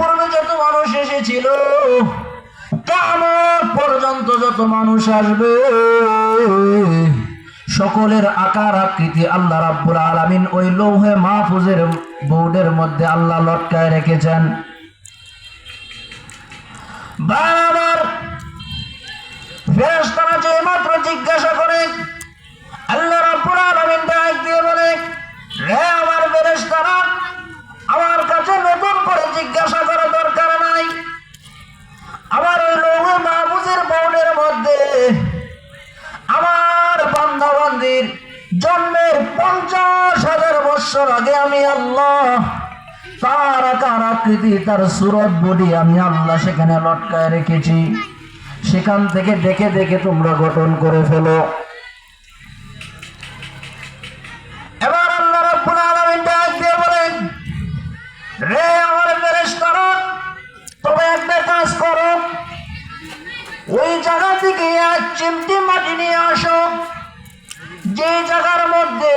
পূর্বে যত মানুষ এসেছিল কেমন পর্যন্ত যত মানুষ আসবে, সকলের আকার আকৃতি আল্লাহ রাব্বুল আলামিন ওই লৌহে মাহফুজের বোর্ডের মধ্যে আল্লাহ লটকায় রেখেছেন। বারবার ফেরেশতারা যে মাত্র জিজ্ঞাসা করে, আল্লাহ রাব্বুল আলামিন ডাক দিয়ে বলে রে আমার ফেরেশতারা আমার কাছে নতুন করে জিজ্ঞাসা করা দরকার নাই। আমার ওই লৌহে মাহফুজের বোর্ডের মধ্যে আমার বান্দা বান্দির জন্মের পঞ্চাশ হাজার বছর আগে আমি আল্লাহ তার আকার আকৃতি, তার সুরত বডি আমি আল্লাহ সেখানে লটকায় রেখেছি। সেখান থেকে দেখে দেখে তোমরা গঠন করে ফেলো। ওই জায়গা থেকে এক চিমটি মাটি নিয়ে আসো যে জায়গার মধ্যে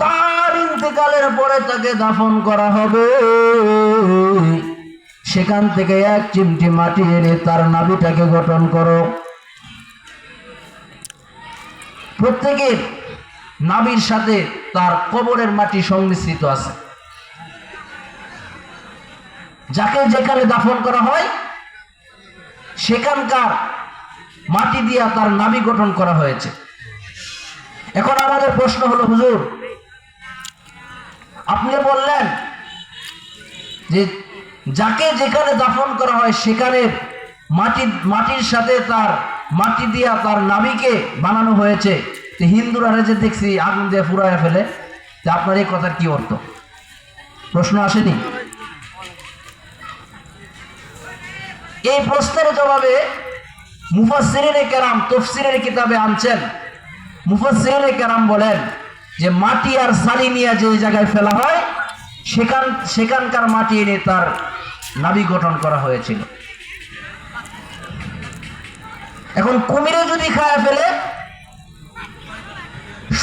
তার ইন্তেকালের পরে তাকে দাফন করা হবে, সেখান থেকে এক চিমটি মাটি এনে তার নাভিটাকে গঠন করো। প্রত্যেকের নাভির সাথে তার কবরের মাটি সংমিশ্রিত আছে। যাকে যেখানে দাফন করা হয় সেখানকার মাটি দিয়া তার নাভি গঠন করা হয়েছে। এখন আমাদের প্রশ্ন হলো, হুজুর, আপনি বললেন যে যাকে যেখানে দাফন করা হয় সেখানে মাটি, মাটির সাথে তার মাটি দিয়া তার নাভিকে বানানো হয়েছে। তো হিন্দুরা যে দেখছি, আগুন দিয়ে ফুরাইয়া ফেলে। তা আপনার এই কথার কি অর্থ? প্রশ্ন আসেনি? এই প্রশ্নের জবাবে মুফাসসিরিনে কেরাম তফসিরের কিতাবে আনছেন। মুফাসসিরিনে কেরাম বলেন যে মাটি আর সালি নিয়ে যে জায়গায় ফেলা হয়, সেখান সেখানকার মাটি এনে তার নাভি গঠন করা হয়েছিল। এখন কুমিরে যদি খায় ফেলে,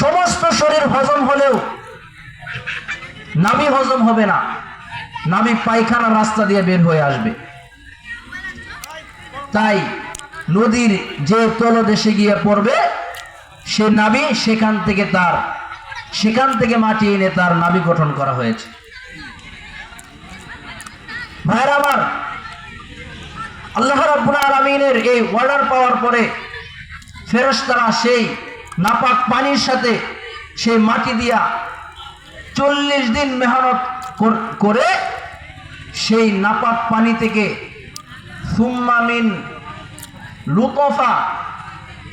সমস্ত শরীর হজম হলেও নাভি হজম হবে না। নাভি পায়খানার রাস্তা দিয়ে বের হয়ে আসবে। তাই নদীর যে তলদেশে গিয়ে পড়বে, সে নাবি সেখান থেকে তার, সেখান থেকে মাটি এনে তার নাবি গঠন করা হয়েছে। ভাইরা আমার, আল্লাহ রাব্বুল আলামিনের এই অর্ডার পাওয়ার পরে ফেরেশতারা সেই নাপাক পানির সাথে সেই মাটি দিয়া চল্লিশ দিন মেহনত করে সেই নাপাক পানি থেকে সুম্মামিন লুতফা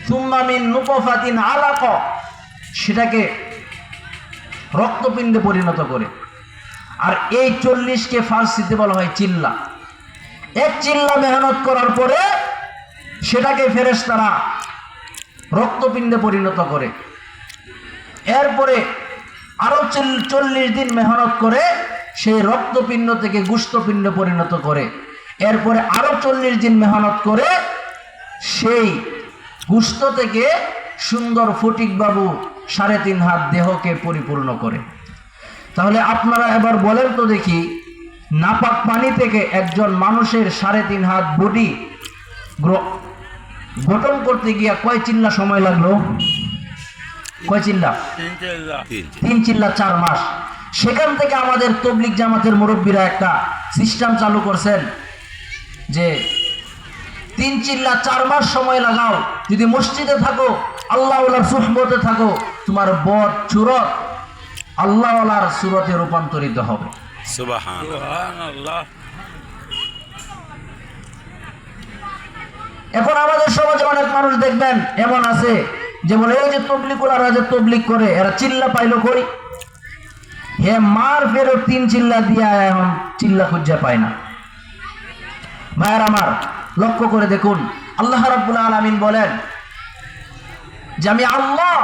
সুম্মামিন নুতফাতিন আলাক, সেটাকে রক্তপিণ্ডে পরিণত করে। আর এই চল্লিশকে ফার্সিতে বলা হয় চিল্লা। এক চিল্লা মেহনত করার পরে সেটাকে ফেরেশতারা রক্তপিণ্ডে পরিণত করে। এরপরে আরও চল্লিশ দিন মেহনত করে সেই রক্তপিণ্ড থেকে গুস্তপিণ্ড পরিণত করে। এরপরে আরও চল্লিশ দিন মেহনত করে সেই গুস্ত থেকে সুন্দর ফটিক বাবু সাড়ে তিন হাত দেহকে পরিপূর্ণ করে। তাহলে আপনারা এবার বলেন তো দেখি নাপাক পানি থেকে একজন মানুষের সাড়ে তিন হাত বডি গঠন করতে গিয়া কয় চিল্লা সময় লাগল? কয় চিল্লা? তিন তিন চিল্লা। চার মাস। সেখান থেকে আমাদের তবলিক জামাতের মুরব্বীরা একটা সিস্টেম চালু করছেন। যে তিন চিল্লা চার মাস সময় লাগাও। যদি মসজিদে থাকো আল্লাহওয়ালার সুহবতে থাকো তোমার বদ চুরত আল্লাহওয়ালার সুরতে রূপান্তরিত হবে। এখন আমাদের সমাজে অনেক মানুষ দেখবেন এমন আছে যে বলে এই যে তবলিকুলারা যে তবলিক করে এরা চিল্লা পাইলো করি হে মার ফেরত তিন চিল্লা দিয়া এখন চিল্লা খুঁজে পায় না। ভাইয়ার আমার লক্ষ্য করে দেখুন। আল্লাহ রাব্বুল আলামিন বলেন যে আমি আল্লাহ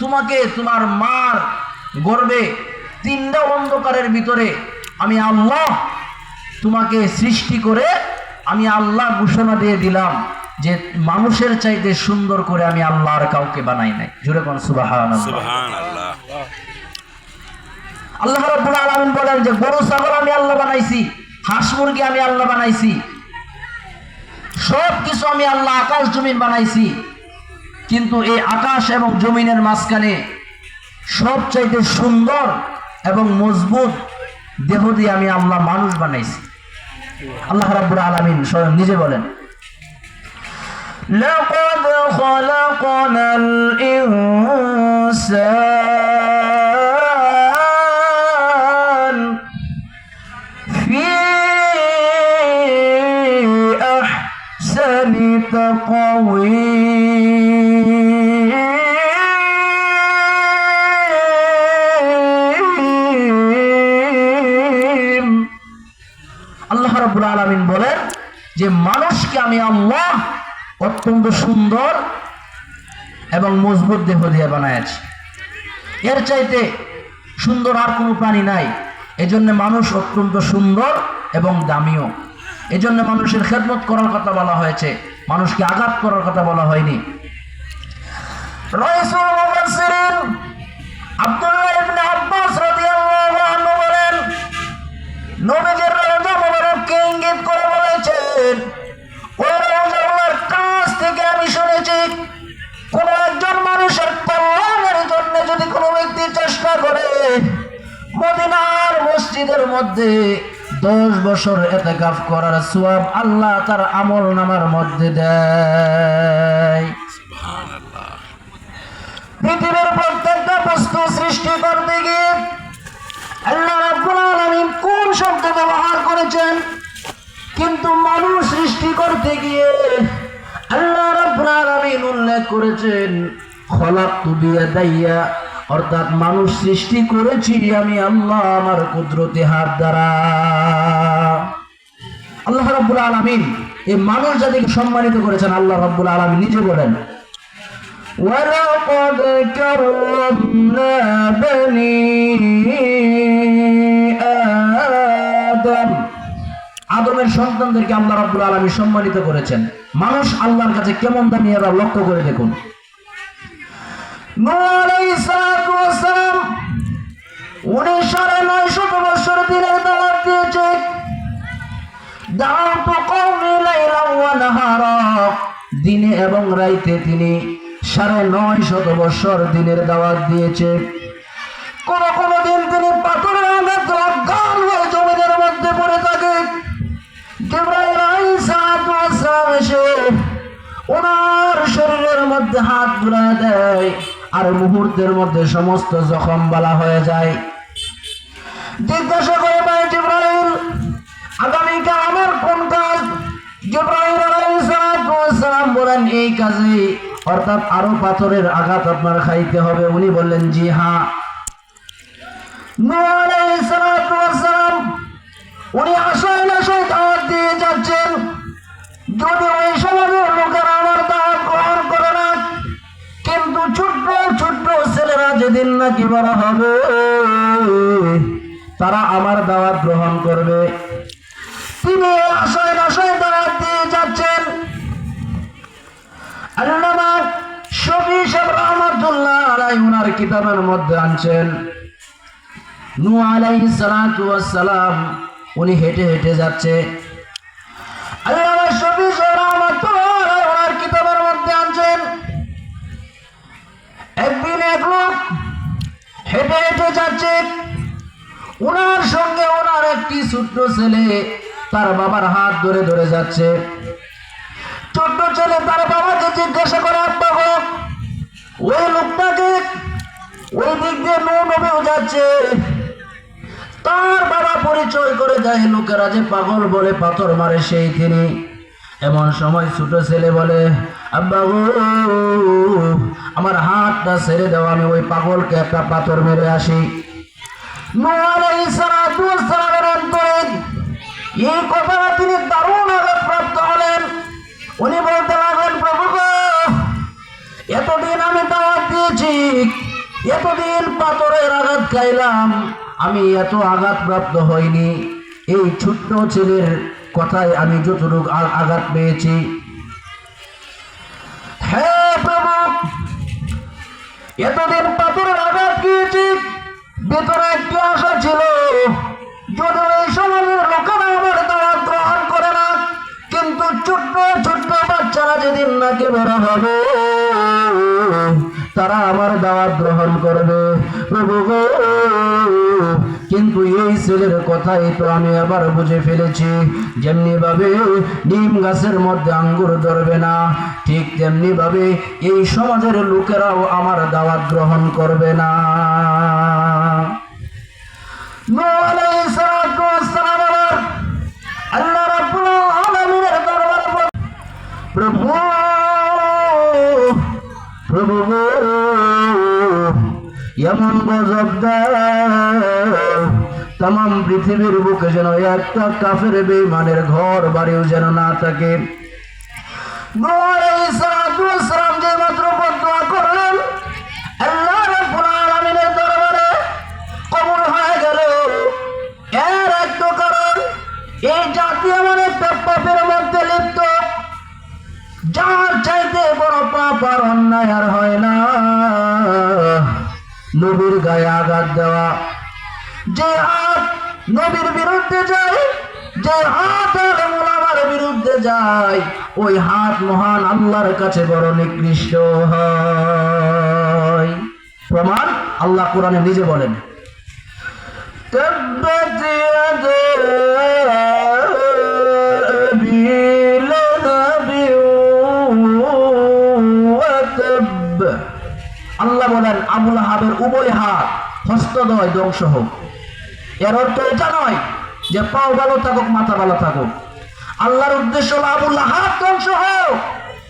তোমাকে তোমার মার গর্বে তিনটা অন্ধকারের ভিতরে আমি আল্লাহ তোমাকে সৃষ্টি করে আমি আল্লাহ ঘোষণা দিয়ে দিলাম যে মানুষের চাইতে সুন্দর করে আমি আল্লাহর কাউকে বানাই নাই। জুড়ে কোন সুবাহান সুবাহান আল্লাহ আল্লাহ রাব্বুল আলামিন বলেন যে গরু ছাগল আমি আল্লাহ বানাইছি। হাঁস মুরগি আমি আল্লাহ বানাইছি সব কিছু আমি আল্লাহ আকাশ জমিন বানাইছি কিন্তু এই আকাশ এবং জমিনের মাঝখানে সবচাইতে সুন্দর এবং মজবুত দেহ দিয়ে আমি আল্লাহ মানুষ বানাইছি আল্লাহ রাব্বুল আলামিন স্বয়ং নিজে বলেন لقد خلقنا الإنسان যে মানুষকে আমি আল্লাহ অত্যন্ত সুন্দর এবং মজবুত দেহ দিয়ে বানাইছি এর চাইতে সুন্দর আর কোনো প্রাণী নাই। এজন্য মানুষ অত্যন্ত সুন্দর এবং দামিও। এজন্য মানুষের খেদমত করার কথা বলা হয়েছে। মানুষকে আঘাত করার কথা বলা হয়নি। আব্দুল্লাহ ইবনে আব্বাস রাদিয়াল্লাহু আনহু বলেন নবীজির মদিনার মসজিদের মধ্যে দশ বছর এতেকাফ করার সোয়াব আল্লাহ তার আমল নামার মধ্যে দেয়। পৃথিবীর প্রত্যেকটা বস্তু সৃষ্টি করতে গিয়ে আল্লাহ কোন শব্দ ব্যবহার করেছেন? কিন্তু মানুষ সৃষ্টি করতে গিয়ে আল্লাহ রাব্বুল উল্লেখ করেছেন বিয়াদাইয়া অর্থাৎ মানুষ সৃষ্টি করেছি আমি আল্লাহ আমার কুদরতি হাত দ্বারা আল্লাহ রাব্বুল আলামিন এই মানুষ জাতিকে সম্মানিত করেছেন আল্লাহ রাব্বুল আলামিন নিজে বলেন ولقد كرمنا بني آدم আদমের সন্তানদেরকে আল্লাহ রাব্বুল আলামিন সম্মানিত করেছেন মানুষ আল্লাহর কাছে কেমন দামি এরা লক্ষ্য করে দেখুন উনি সাড়ে নয়শত বছর দিনের দিয়েছে। দিনে এবং রাইতে তিনি সাড়ে নয় শত বছর দিনের দাওয়াত দিয়েছে। কোন কোন দিন তিনি পাথরের আঘাত জমিদের মধ্যে পড়ে থাকে। এসে ওনার শরীরের মধ্যে হাত বুলায় দেয়। আর মুহূর্তের মধ্যে সমস্ত জখম বালা হয়ে যায়। জিজ্ঞাসা করে ভাই জিব্রাইল, আগামীকাল আমার কোন কাজ? জিব্রাইল আলাইহিস সালাম বলেন, এই কাজে অর্থাৎ আরও পাথরের আঘাত আপনার খাইতে হবে। উনি বললেন, জি হ্যাঁ। নূহ আলাইহিস সালাম, উনি আশায় আশায় দাওয়াত দিয়ে যাচ্ছেন। যদি ওই সমাজের যেদিন নাকি বড় হবে, তারা আমার দাওয়াত গ্রহণ করবে। তিনি আশায় আশায় দাওয়াত দিয়ে যাচ্ছেন। শফি রহমতুল্লাহ আলাই উনার কিতাবের মধ্যে আনছেন। নূ ওয়াস সালাম, উনি হেঁটে হেঁটে যাচ্ছে। হেঁটে হেঁটে যাচ্ছে। ওনার সঙ্গে ওনার একটি ছোট্ট ছেলে তার বাবার হাত ধরে ধরে যাচ্ছে। ছোট্ট ছেলে তার বাবাকে জিজ্ঞাসা করে আব্বা গো, ওই লোকটাকে ওই দিক দিয়ে নৌ নবেও যাচ্ছে। তার বাবা পরিচয় করে দেয় লোকেরা যে পাগল বলে পাথর মারে সেই তিনি। এমন সময় ছোট ছেলে বলে আব্বা আমার হাতটা ছেড়ে দাও, আমি ওই পাগলকে একটা পাথর মেরে আসি। এই কথাটা তিনি দারুণ আঘাতপ্রাপ্ত হলেন। উনি বলতে লাগলেন, প্রভু এতদিন আমি দাওয়াত দিয়েছি, এতদিন পাথরের আঘাত খাইলাম, আমি এত আঘাতপ্রাপ্ত হইনি। এই ছোট্ট ছেলের কথায় আমি যতটুকু আঘাত পেয়েছি। হ্যাঁ এতদিন পাথরের আঘাত দিয়েছি ভেতরে একটি আশা ছিল, যদি এই সমাজের লোকেরা আমার দ্বারা গ্রহণ করে না, কিন্তু ছোট্ট ছোট্ট বাচ্চারা যেদিন নাকি বড় হবে তারা আমার দাওয়াত গ্রহণ করবে। কিন্তু এই ছেলের কথাই তো আমি আবার বুঝে ফেলেছি। যেমনি ভাবে নিম গাছের মধ্যে আঙ্গুর ধরবে না, ঠিক তেমনি ভাবে এই সমাজের লোকেরাও আমার দাওয়াত গ্রহণ করবে না। প্রভু প্রভু এমন গজব তাম পৃথিবীর বুকে যেন একটা কাফের বেইমানের ঘর বাড়িও যেন না থাকে। আল্লাহ রাব্বুল দরবারে কবুল হয়ে গেল। এর একটা কারণ, এই জাতি আমার একটা মধ্যে লিপ্ত। যার চাইতে বড় পাপ আর অন্যায় আর হয় না। নবীর গায়ে আঘাত দেওয়া। যে হাত নবীর বিরুদ্ধে যায়, যে হাত আলমার বিরুদ্ধে যায়, ওই হাত মহান আল্লাহর কাছে বড় নিকৃষ্ট হয়। প্রমাণ আল্লাহ কোরআনে নিজে বলেন। আল্লাহ বলেন আবুল উভয় হাত হস্তদয় ধ্বংস হোক। এর অর্থ এটা নয় যে পাও ভালো থাকুক, মাথা ভালো থাকুক। আল্লাহর উদ্দেশ্য হলো আবুল হাব ধ্বংস হোক।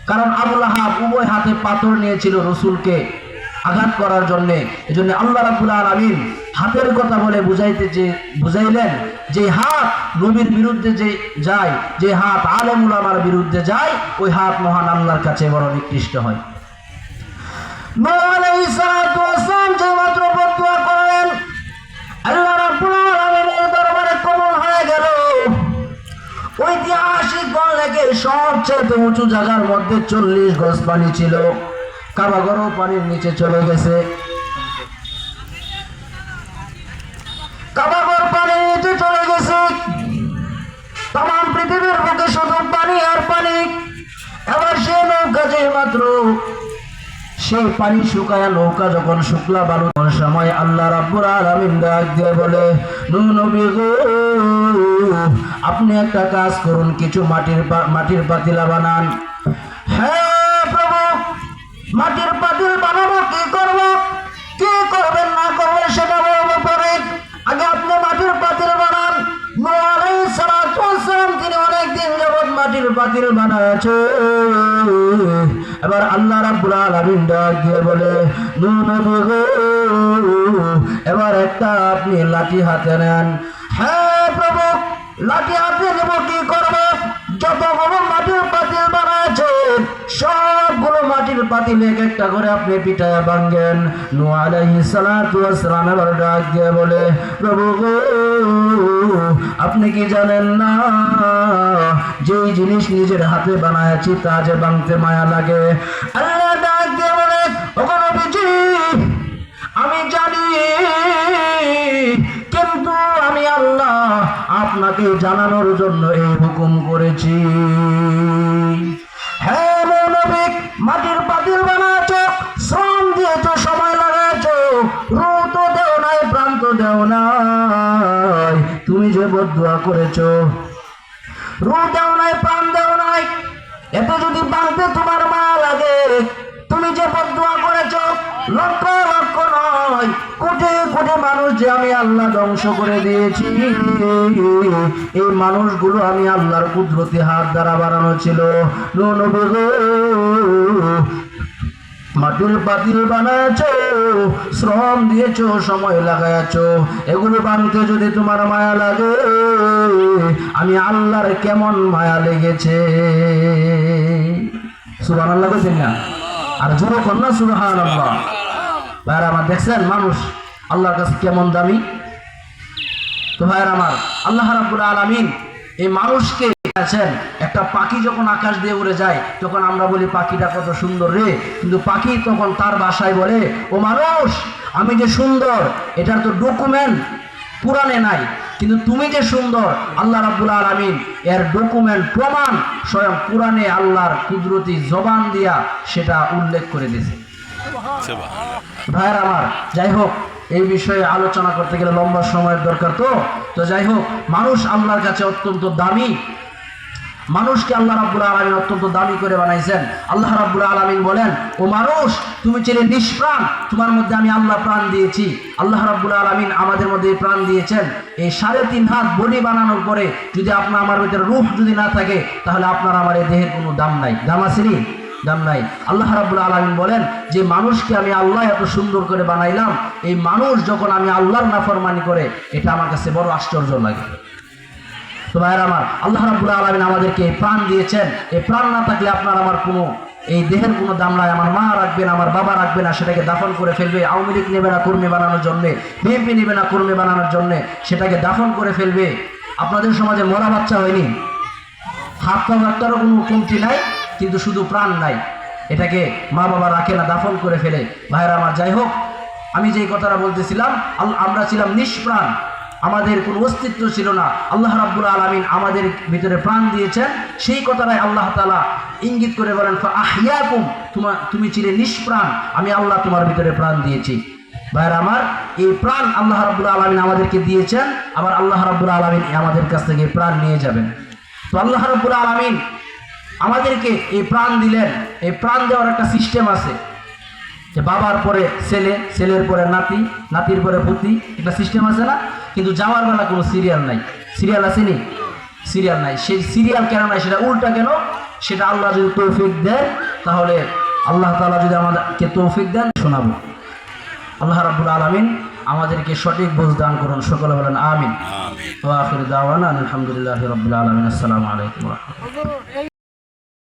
কারণ আবুল হাব উভয় হাতে পাথর নিয়েছিল রসুলকে আঘাত করার জন্য। এই জন্য আল্লাহ রাবুল আলমিন হাতের কথা বলে বুঝাইতে যে, বুঝাইলেন যে হাত নবীর বিরুদ্ধে যে যায়, যে হাত আলমুল আমার বিরুদ্ধে যায়, ওই হাত মহান আল্লাহর কাছে বড় নিকৃষ্ট হয়। ঐতিহাসিক লেগে সবচেয়ে উঁচু জায়গার মধ্যে চল্লিশ গজ পানি ছিল। কাবাগরও পানির নিচে চলে গেছে। কাবাগর পানির নিচে চলে গেছে। তাম পৃথিবীর বুকে শুধু পানি আর পানি। এবার সে নৌকা যে মাত্র সেই পানি শুকায় নৌকা যখন শুকলা বালু সময় আল্লাহ রাব্বুল আলামিন ডাক দিয়ে বলে নবী গো, আপনি একটা কাজ করুন, কিছু মাটির মাটির পাতিলা বানান। হ্যাঁ প্রভু, মাটির পাতিল বানাবো, কি করব? কি করবেন না করবেন সেটা বলব পরে। আগে আপনি মাটির পাতিল বানান। তিনি অনেক দিন যাবত মাটির পাতিল বানাচ্ছে এবার আল্লাহ রাব্বুল আলামিন ডাক দিয়ে বলে এবার একটা আপনি লাঠি হাতে নেন। হ্যাঁ প্রভু, লাঠি হাতে নেব, কি করব? যতগুলো মাটির পাতিল বানাচ্ছে সবগুলো মাটির পাতিল এক একটা করে আপনি পিঠায় ভাঙ্গেন। নূহ আলাইহিস সালাতু ডাক দিয়ে বলে, প্রভু গো, আপনি কি জানেন না, যেই জিনিস নিজের হাতে বানায়াছি তা যে ভাঙতে মায়া লাগে? আল্লাহ ডাক দিয়ে বলে, ওগো আমি জানি, কিন্তু আমি আল্লাহ আপনাকে জানানোর জন্য এই হুকুম করেছি। রু তো দেও নাই প্রাণ তো দেও নাই। তুমি যে বদুয়া করেছ রু দেও নাই, প্রাণ দেও নাই, এত যদি বাঁধতে তোমার মায়া লাগে, তুমি যে বদুয়া করেছ, লক্ষ লক্ষ নয়, কোটি কোটি মানুষ যে আমি আল্লাহ ধ্বংস করে দিয়েছি। এই মানুষগুলো আমি আল্লাহর কুদরতি হাত দ্বারা বানানো ছিল। মাটির পাতিল বানাচ্ছ শ্রম দিয়েছ, সময় লাগাইছ এগুলো বানতে যদি তোমার মায়া লাগে, আমি আল্লাহর কেমন মায়া লেগেছে? সুবান আল্লাহ বলছেন না? আর জোরো কন্যা সুবাহান আল্লাহ ভাইয়ার আমার দেখছেন মানুষ, আল্লাহর কাছে কেমন দামি? তো ভাইয়ার আমার, আল্লাহ রাব্বুল আলামিন এই মানুষকে আছেন, একটা পাখি যখন আকাশ দিয়ে উড়ে যায়, তখন আমরা বলি, পাখিটা কত সুন্দর রে। কিন্তু পাখি তখন তার বাসায় বলে, ও মানুষ, আমি যে সুন্দর, এটার তো ডকুমেন্ট কোরআনে নাই। কিন্তু তুমি যে সুন্দর, আল্লাহ রাব্বুল আলামিন এর ডকুমেন্ট প্রমাণ স্বয়ং কোরআনে আল্লাহর কুদরতি জবান দিয়া সেটা উল্লেখ করে দিয়েছে। ভাইয়ের আমার, যাই হোক, এই বিষয়ে আলোচনা করতে গেলে লম্বা সময়ের দরকার তো। তো যাই হোক, মানুষ আল্লাহর কাছে অত্যন্ত দামি। মানুষকে আল্লাহ রাব্বুল আলামিন অত্যন্ত দামি করে বানাইছেন। আল্লাহ রাব্বুল আলামিন বলেন, ও মানুষ, তুমি ছিলে নিষ্প্রাণ, তোমার মধ্যে আমি আল্লাহ প্রাণ দিয়েছি। আল্লাহ রাব্বুল আলামিন আমাদের মধ্যে প্রাণ দিয়েছেন। এই সাড়ে তিন হাত বডি বানানোর পরে যদি আপনার, আমার ভিতরে রূহ যদি না থাকে, তাহলে আপনার আমার এই দেহের কোনো দাম নাই। দাম আসেনি দাম নাই। আল্লাহ রাব্বুল আলামিন বলেন যে, মানুষকে আমি আল্লাহ এত সুন্দর করে বানাইলাম, এই মানুষ যখন আমি আল্লাহর নাফরমানি করে, এটা আমার কাছে বড় আশ্চর্য লাগে। তো ভাইয়ের আমার, আল্লাহ রাব্বুল আলামিন আমাদেরকে এই প্রাণ দিয়েছেন। এই প্রাণ না থাকলে আপনার আমার কোনো, এই দেহের কোনো দাম নাই। আমার মা রাখবেন, আমার বাবা রাখবে না, সেটাকে দাফন করে ফেলবে। আওয়ামী লীগ নেবে না কর্মী বানানোর জন্যে, বিএনপি নেবে না কর্মী বানানোর জন্যে, সেটাকে দাফন করে ফেলবে। আপনাদের সমাজে মরা বাচ্চা হয়নি? হাত পা বাচ্চারও কোনো কমতি নাই, কিন্তু শুধু প্রাণ নাই। এটাকে মা বাবা রাখে না, দাফন করে ফেলে। ভাইয়েরা আমার, যাই হোক, আমি যেই কথাটা বলতেছিলাম আমরা ছিলাম নিষ্প্রাণ। আমাদের কোনো অস্তিত্ব ছিল না। আল্লাহ রাব্বুল আলামিন আমাদের ভিতরে প্রাণ দিয়েছেন। সেই কথাটাই আল্লাহ তাআলা ইঙ্গিত করে বলেন আহিয়াকুম তোমার তুমি ছিলে নিষ্প্রাণ। আমি আল্লাহ তোমার ভিতরে প্রাণ দিয়েছি। ভাইয়েরা আমার, এই প্রাণ আল্লাহ রাব্বুল আলামিন আমাদেরকে দিয়েছেন। আবার আল্লাহ রাব্বুল আলামিন আমাদের কাছ থেকে প্রাণ নিয়ে যাবেন। তো আল্লাহ রাব্বুল আলামিন আমাদেরকে এই প্রাণ দিলেন। এই প্রাণ দেওয়ার একটা সিস্টেম আছে। যে বাবার পরে ছেলে ছেলের পরে নাতি নাতির পরে পুতি একটা সিস্টেম আছে না? কিন্তু যাওয়ার বেলা কোনো সিরিয়াল নাই। সিরিয়াল আছে নি? সিরিয়াল নাই। সেই সিরিয়াল কেন নাই সেটা উল্টা কেন? সেটা আল্লাহ যদি তৌফিক দেন তাহলে আল্লাহ তাআলা যদি আমাদেরকে তৌফিক দেন শোনাবো। আল্লাহ রাব্বুল আলামিন আমাদেরকে সঠিক বোঝ দান করুন। সকলে বলেন আমিন। আখির দাওয়ানা আলহামদুলিল্লাহি রাব্বিল আলামিন। আসসালামু আলাইকুম